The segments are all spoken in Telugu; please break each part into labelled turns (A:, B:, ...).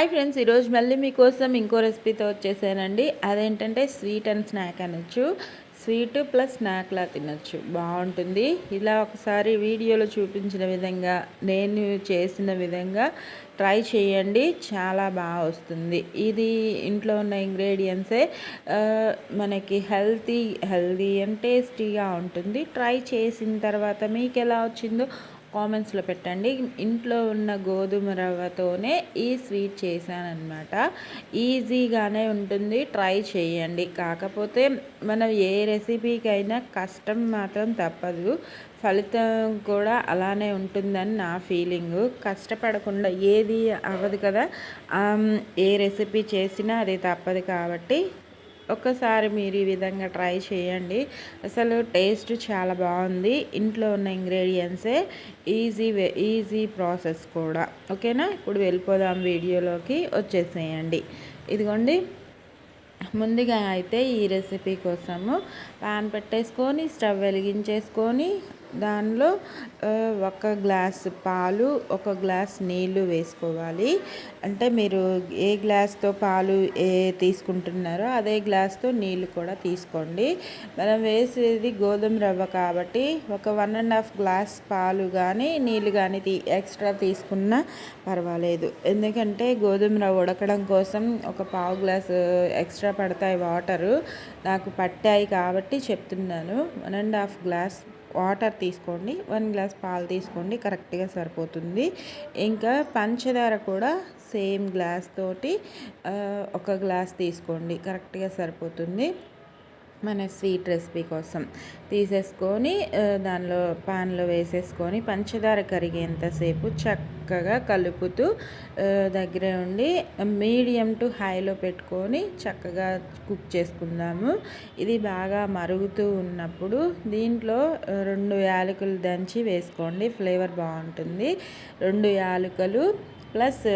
A: హాయ్ ఫ్రెండ్స్ ఈరోజు మళ్ళీ మీకోసం ఇంకో రెసిపీతో వచ్చేసానండి. అదేంటంటే స్వీట్ అండ్ స్నాక్ అనొచ్చు. స్వీట్ ప్లస్ స్నాక్లా తినొచ్చు. బాగుంటుంది. ఇలా ఒకసారి వీడియోలో చూపించిన విధంగా నేను చేసిన విధంగా ట్రై చేయండి. చాలా బాగా వస్తుంది. ఇది ఇంట్లో ఉన్న ఇంగ్రీడియంట్సే మనకి హెల్తీ హెల్తీ అండ్ టేస్టీగా ఉంటుంది. ట్రై చేసిన తర్వాత మీకు ఎలా వచ్చిందో కామెంట్స్లో పెట్టండి. ఇంట్లో ఉన్న గోధుమ రవ్వతోనే ఈ స్వీట్ చేశానమాట ఈజీగానే ఉంటుంది. ట్రై చేయండి. కాకపోతే మనం ఏ రెసిపీకైనా కష్టం మాత్రం తప్పదు. ఫలితం కూడా అలానే ఉంటుందని నా ఫీలింగు. కష్టపడకుండా ఏది అవ్వదు కదా. ఏ రెసిపీ చేసినా అది తప్పదు కాబట్టి ఒక్కసారి మీరు ఈ విధంగా ట్రై చేయండి. అసలు టేస్ట్ చాలా బాగుంది. ఇంట్లో ఉన్న ఇంగ్రీడియంట్సే ఈజీ ఈజీ ప్రాసెస్ కూడా. ఓకేనా? ఇప్పుడు వెళ్ళిపోదాం వీడియోలోకి. వచ్చేసేయండి. ఇదిగోండి. ముందుగా అయితే ఈ రెసిపీ కోసము ప్యాన్ పెట్టేసుకొని స్టవ్ వెలిగించేసుకొని దానిలో ఒక గ్లాస్ పాలు ఒక గ్లాస్ నీళ్ళు వేసుకోవాలి. అంటే మీరు ఏ గ్లాస్తో పాలు ఏ తీసుకుంటున్నారో అదే గ్లాస్తో నీళ్ళు కూడా తీసుకోండి. మనం వేసేది గోధుమ రవ్వ కాబట్టి ఒక వన్ అండ్ హాఫ్ గ్లాస్ పాలు కానీ నీళ్ళు కానీ తీ ఎక్స్ట్రా తీసుకున్నా పర్వాలేదు. ఎందుకంటే గోధుమ రవ్వ ఉడకడం కోసం ఒక పావు గ్లాస్ ఎక్స్ట్రా పడతాయి వాటరు. నాకు పట్టాయి కాబట్టి చెప్తున్నాను. One and half glass water తీసుకోండి వన్ గ్లాస్ పాలు తీసుకోండి కరెక్ట్గా సరిపోతుంది. ఇంకా పంచదార కూడా సేమ్ గ్లాస్ తోటి ఒక గ్లాస్ తీసుకోండి కరెక్ట్గా సరిపోతుంది. మన స్వీట్ రెసిపీ కోసం తీసేసుకొని దానిలో పాన్లో వేసేసుకొని పంచదార కరిగేంతసేపు చక్కగా కలుపుతూ దగ్గర ఉండి మీడియం టు హైలో పెట్టుకొని చక్కగా కుక్ చేసుకుందాము. ఇది బాగా మరుగుతూ ఉన్నప్పుడు దీంట్లో రెండు యాలకులు దంచి వేసుకోండి ఫ్లేవర్ బాగుంటుంది. రెండు యాలకులు ప్లస్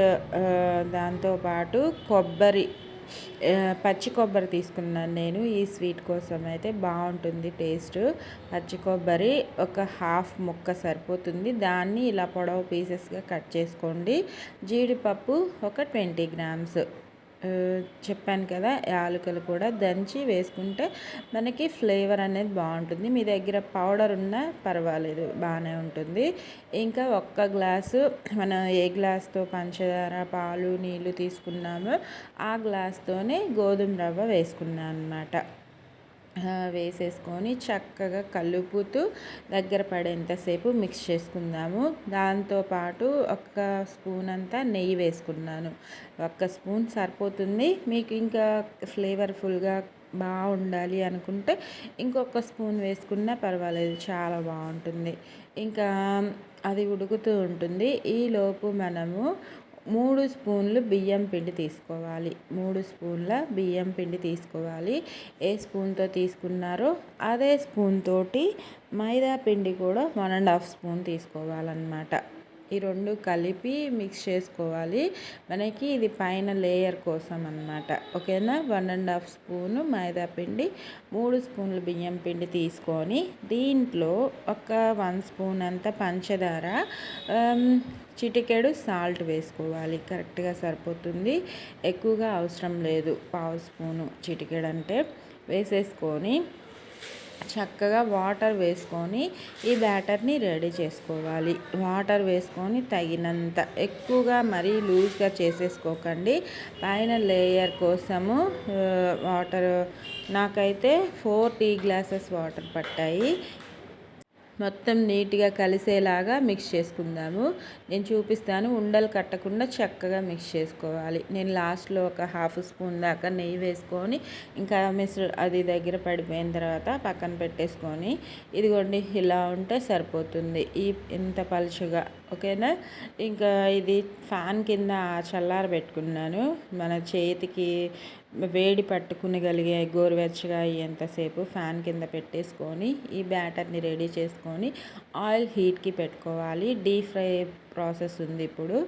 A: దాంతోపాటు కొబ్బరి పచ్చి కొబ్బరి తీసుకున్నాను నేను. ఈ స్వీట్ కోసం అయితే బాగుంటుంది టేస్ట్. పచ్చి కొబ్బరి ఒక హాఫ్ ముక్క సరిపోతుంది. దాన్ని ఇలా పొడవు పీసెస్గా కట్ చేసుకోండి. జీడిపప్పు ఒక ట్వంటీ గ్రామ్స్. చెప్పాను కదా యాలకులు కూడా దంచి వేసుకుంటే మనకి ఫ్లేవర్ అనేది బాగుంటుంది. మీ దగ్గర పౌడర్ ఉన్నా పర్వాలేదు బాగానే ఉంటుంది. ఇంకా ఒక్క గ్లాసు మనం ఏ గ్లాస్తో పంచదార పాలు నీళ్ళు తీసుకున్నామో ఆ గ్లాస్తోనే గోధుమ రవ్వ వేసుకున్నాను అనమాట వేసేసుకొని చక్కగా కలుపుతూ దగ్గర పడేంతసేపు మిక్స్ చేసుకుందాము. దాంతోపాటు ఒక్క స్పూన్ అంతా నెయ్యి వేసుకున్నాను. ఒక్క స్పూన్ సరిపోతుంది. మీకు ఇంకా ఫ్లేవర్ఫుల్గా బాగుండాలి అనుకుంటే ఇంకొక స్పూన్ వేసుకున్నా పర్వాలేదు చాలా బాగుంటుంది. ఇంకా అది ఉడుకుతూ ఉంటుంది. ఈలోపు మనము మూడు స్పూన్లు బియ్యం పిండి తీసుకోవాలి. మూడు స్పూన్ల బియ్యం పిండి తీసుకోవాలి. ఏ స్పూన్తో తీసుకున్నారో అదే స్పూన్ తోటి మైదా పిండి కూడా వన్ అండ్ హాఫ్ స్పూన్ తీసుకోవాలన్నమాట. ఈ రెండు కలిపి మిక్స్ చేసుకోవాలి. మనకి ఇది పైన లేయర్ కోసం అనమాట ఓకేనా? One and half spoon maida పిండి మూడు స్పూన్లు బియ్యం పిండి తీసుకొని దీంట్లో ఒక వన్ స్పూన్ అంత పంచదార um, చిటికెడు సాల్ట్ వేసుకోవాలి. కరెక్ట్గా సరిపోతుంది. ఎక్కువగా అవసరం లేదు. పావు స్పూను చిటికెడు అంటే వేసేసుకొని చక్కగా వాటర్ వేసుకొని ఈ బ్యాటర్ని రెడీ చేసుకోవాలి. వాటర్ వేసుకొని తగినంత ఎక్కువగా మరీ లూజ్గా చేసేసుకోకండి. పైన లేయర్ కోసము వాటర్. నాకైతే ఫోర్ టీ గ్లాసెస్ వాటర్ పట్టాయి. మొత్తం నీట్గా కలిసేలాగా మిక్స్ చేసుకుందాము. నేను చూపిస్తాను ఉండలు కట్టకుండా చక్కగా మిక్స్ చేసుకోవాలి. నేను లాస్ట్లో ఒక హాఫ్ స్పూన్ దాకా నెయ్యి వేసుకొని ఇంకా మిస్ అది దగ్గర పడిపోయిన తర్వాత పక్కన పెట్టేసుకొని ఇదిగోండి ఇలా ఉంటే సరిపోతుంది. ఈ ఇంత పలుచగా ఓకేనా? ఇంకా ఇది ఫ్యాన్ కింద చల్లార పెట్టుకున్నాను. మన చేతికి వేడి పట్టుకునగలిగే గోరువెచ్చగా ఎంతసేపు ఫ్యాన్ కింద పెట్టేసుకొని ఈ బ్యాటర్ని రెడీ చేసుకొని ఆయిల్ హీట్కి పెట్టుకోవాలి. డీప్ ఫ్రై ప్రాసెస్ ఉంది ఇప్పుడు.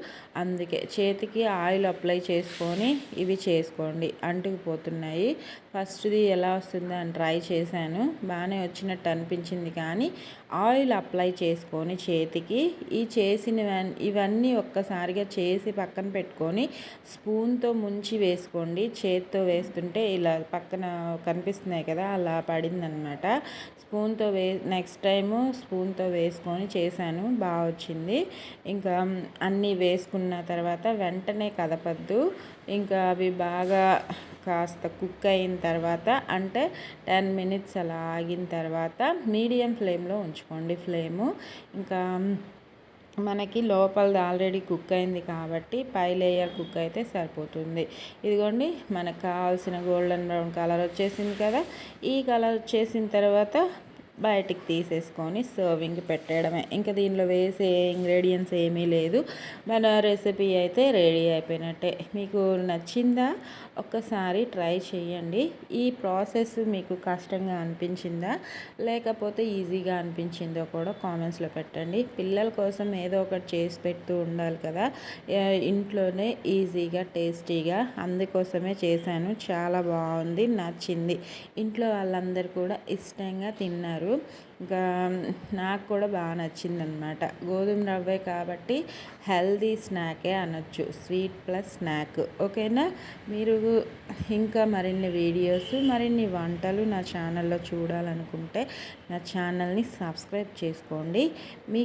A: అందుకే చేతికి ఆయిల్ అప్లై చేసుకొని ఇవి చేసుకోండి. అంటుకుపోతున్నాయి. ఫస్ట్ది ఎలా వస్తుందో అని ట్రై చేశాను. బాగానే వచ్చినట్టు అనిపించింది కానీ ఆయిల్ అప్లై చేసుకొని చేతికి ఈ చేసిన ఇవన్నీ ఒక్కసారిగా చేసి పక్కన పెట్టుకొని స్పూన్తో ముంచి వేసుకోండి. చేత్తో వేస్తుంటే ఇలా పక్కన కనిపిస్తున్నాయి కదా అలా పడిందనమాట. స్పూన్తో వే నెక్స్ట్ టైం స్పూన్తో వేసుకొని చేశాను బాగా వచ్చింది. ఇంకా అన్నీ వేసుకున్న తర్వాత వెంటనే కదపద్దు. ఇంకా అవి బాగా కాస్త కుక్ అయిన తర్వాత అంటే టెన్ మినిట్స్ అలా ఆగిన తర్వాత మీడియం ఫ్లేమ్లో ఉంచుకోండి ఫ్లేము. ఇంకా మనకి లోపలది ఆల్రెడీ కుక్ అయింది కాబట్టి పై లేయర్ కుక్ అయితే సరిపోతుంది. ఇదిగోండి మనకు కావాల్సిన గోల్డెన్ బ్రౌన్ కలర్ వచ్చేసింది కదా. ఈ కలర్ వచ్చేసిన తర్వాత బయటికి తీసేసుకొని సర్వింగ్ పెట్టడమే ఇంకా దీనిలో వేసే ఇంగ్రీడియంట్స్ ఏమీ లేదు. మన రెసిపీ అయితే రెడీ అయిపోయినట్టే. మీకు నచ్చిందా ఒక్కసారి ట్రై చేయండి. ఈ ప్రాసెస్ మీకు కష్టంగా అనిపించిందా? లేకపోతే ఈజీగా అనిపించిందో కూడా కామెంట్స్లో పెట్టండి. పిల్లల కోసం ఏదో ఒకటి చేసి పెడుతూ ఉండాలి కదా. ఇంట్లోనే ఈజీగా టేస్టీగా అందుకోసమే చేశాను. చాలా బాగుంది నచ్చింది. ఇంట్లో వాళ్ళందరూ కూడా ఇష్టంగా తిన్నారు. ఇంకా నాకు కూడా బాగా నచ్చిందనమాట గోధుమ రవ్వే కాబట్టి హెల్దీ స్నాకే అనొచ్చు. Sweet plus snack. ఓకేనా? మీరు ఇంకా మరిన్ని వీడియోస్ మరిన్ని వంటలు నా ఛానల్లో చూడాలనుకుంటే నా ఛానల్ని సబ్స్క్రైబ్ చేసుకోండి. మీ